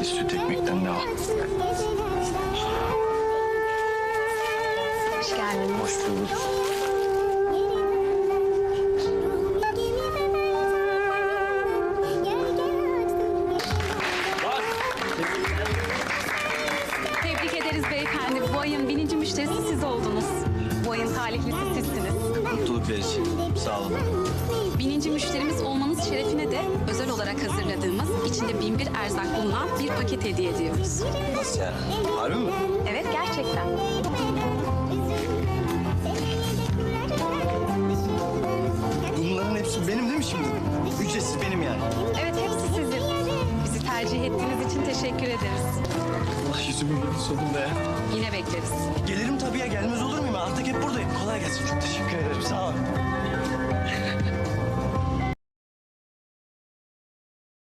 Bir süt ekmekten de al. Hoş geldiniz. Hoş bulduk. Tebrik ederiz beyefendi. Bu ayın bininci müşterisi siz oldunuz. Bu ayın talihlisi sizsiniz. Mutluluk verici. Sağ olun. Bininci müşterimiz olmanız şerefine içinde bin bir erzak bulunan bir paket hediye ediyoruz. Nasıl yani? Harbi mi? Evet gerçekten. Bunların hepsi benim değil mi şimdi? Ücretsiz benim yani. Evet hepsi sizin. Bizi tercih ettiğiniz için teşekkür ederiz. Allah yüzümü gördü sonunda ya. Yine bekleriz. Gelirim tabii ya gelmez olur muyum? Artık hep buradayım. Kolay gelsin. Çok teşekkür ederim. Sağ.